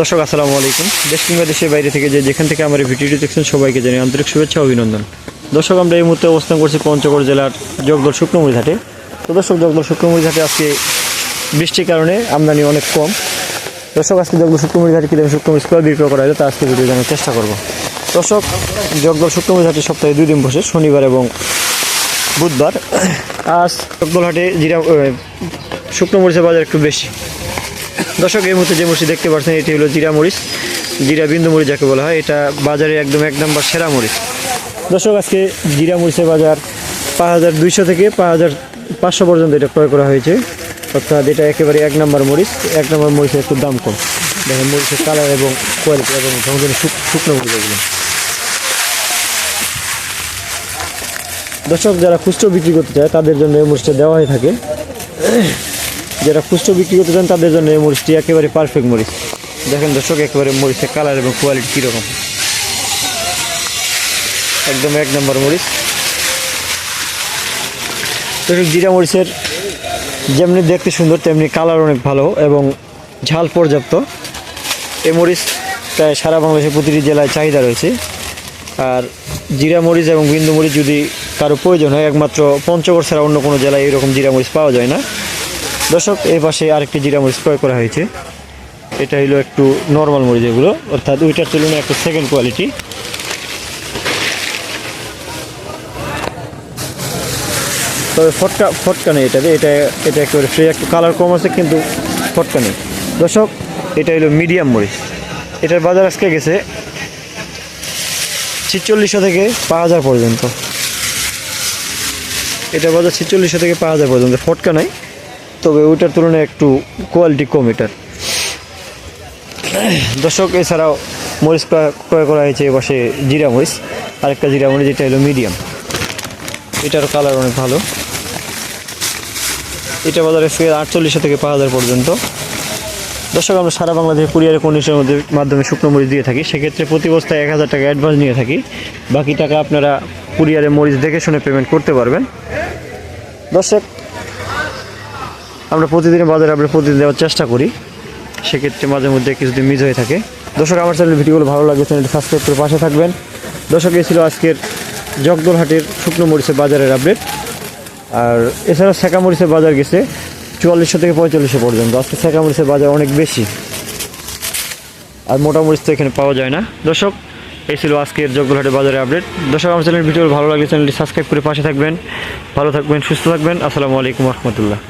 দর্শক, আসসালামু আলাইকুম। দেশ কিংবা দেশের বাইরে থেকে যে যেখান থেকে আমার এই ভিডিওটি দেখছেন, সবাইকে জানাই আন্তরিক শুভেচ্ছা অভিনন্দন। দর্শক, আমরা এই মুহূর্তে অবস্থান করছি পঞ্চগড় জেলার জগদল শুকনোমুড়ি ঘাটে। তো দর্শক, জগদল শুকনোমুড়ি ঘাটে আজকে বৃষ্টির কারণে আমদানি অনেক কম। দর্শক, আজকে জগদল শুকনোমুড়ি ঘাটে কীরকম শুকনোমুড়ি স্কোয়ার বিক্রয় করা হলো তা আজকে ভিডিও জানার চেষ্টা করব। দর্শক, জগদল শুকনোমুড়ি ঘাটে সপ্তাহে দুই দিন বসে, শনিবার এবং বুধবার। আজ জগদল হাটে জিরা শুকনো মরিচের বাজার একটু বেশি। দর্শক, এই মুহূর্তে যে মরিচ দেখতে পাচ্ছেন, এটি হলো জিরা মরিচ। জিরা বিন্দু মরিচ যাকে বলা হয়, এটা বাজারে একদম এক নম্বর সেরা মরিচ। দর্শক, আজকে জিরা মরিচের বাজার পাঁচ হাজার দুইশো থেকে পাঁচ হাজার পাঁচশো পর্যন্ত এটা ক্রয় করা হয়েছে। অর্থাৎ এটা একেবারে এক নম্বর মরিচ। এক নম্বর মরিচের একটু দাম কম। দেখেন, মরিচের কালার এবং কোয়ালিটি এবং ধরনের শুকনো মরিচ এগুলো। দর্শক, যারা খুচরো বিক্রি করতে চায়, তাদের জন্য এই মরিচটা দেওয়া হয়ে থাকে। যারা খুচরো বিক্রি করতে চান, তাদের জন্য এই মরিচটি একেবারে পারফেক্ট মরিচ। দেখেন দর্শক, একেবারে মরিচের কালার এবং কোয়ালিটি কীরকম। একদম এক নম্বর মরিচ। দর্শক, জিরা মরিচের যেমনি দেখতে সুন্দর, তেমনি কালার অনেক ভালো এবং ঝাল পর্যাপ্ত। এই মরিচ প্রায় সারা বাংলাদেশের প্রতিটি জেলায় চাহিদা রয়েছে। আর জিরা মরিচ এবং বিন্দু মরিচ যদি কারও প্রয়োজন হয়, একমাত্র পঞ্চগড় ছাড়া অন্য কোনো জেলায় এরকম জিরা মরিচ পাওয়া যায় না। দর্শক, এই পাশে আরেকটি জিরা মরিচ ক্রয় করা হয়েছে। এটা হলো একটু নর্মাল মরিচ এগুলো, অর্থাৎ ওইটার তুলনায় একটু সেকেন্ড কোয়ালিটি তবে ফটকা ফটকা নেই এটাতে, এটা এটা একেবারে ফ্রি একটু কালার কম আছে, কিন্তু ফটকা নেই। দর্শক, এটা হলো মিডিয়াম মরিচ। এটার বাজার আজকে গেছে ছিচল্লিশশো থেকে পাঁচ হাজার পর্যন্ত। এটা বাজার ছিচল্লিশশো থেকে পাঁচ হাজার পর্যন্ত, ফটকা নাই। তবে ওইটার তুলনায় একটু কোয়ালিটি কম এটার। দর্শক, এছাড়াও মরিচ ক্রয়- করা হয়েছে এপাশে জিরা মরিচ। আরেকটা জিরা মরিচ, যেটা হলো মিডিয়াম এটার কালার অনেক ভালো। এটা বাজারে ফের আটচল্লিশশো থেকে পাঁচ হাজার পর্যন্ত। দর্শক, আমরা সারা বাংলাদেশে কুরিয়ারের কন্ডিশনের মধ্যে, মাধ্যমে শুকনো মরিচ দিয়ে থাকি। সেক্ষেত্রে প্রতি বস্তায় এক হাজার টাকা অ্যাডভান্স নিয়ে থাকি। বাকি টাকা আপনারা কুরিয়ারে মরিচ দেখে শুনে পেমেন্ট করতে পারবেন। দর্শক আমরা প্রতিদিনের বাজারে আমরা প্রতিদিন দেওয়ার চেষ্টা করি। সেক্ষেত্রে মাঝে মধ্যে কিছুদিন মিস হয়ে থাকে। দর্শক, আমার চ্যানেল ভিডিওগুলো ভালো লাগবে চ্যানেলটি সাবস্ক্রাইব করে পাশে থাকবেন। দর্শক, এই ছিল আজকের জগদলহাটের শুকনো মরিচের বাজারের আপডেট আর এছাড়া শেখা মরিচের বাজার গেছে চুয়াল্লিশশো থেকে পঁয়তাল্লিশশো পর্যন্ত। আজকে শেখা মরিচের বাজার অনেক বেশি। আর মোটা মরিচ তো এখানে পাওয়া যায় না। দর্শক, এই ছিল আজকের জগদলহাটের বাজারের আপডেট দর্শক, আমার চ্যানেল ভিডিও ভালো লাগলে চ্যানেলটি সাবস্ক্রাইব করে পাশে থাকবেন। ভালো থাকবেন, সুস্থ থাকবেন। আসসালামু আলাইকুম রহমতুল্লাহ।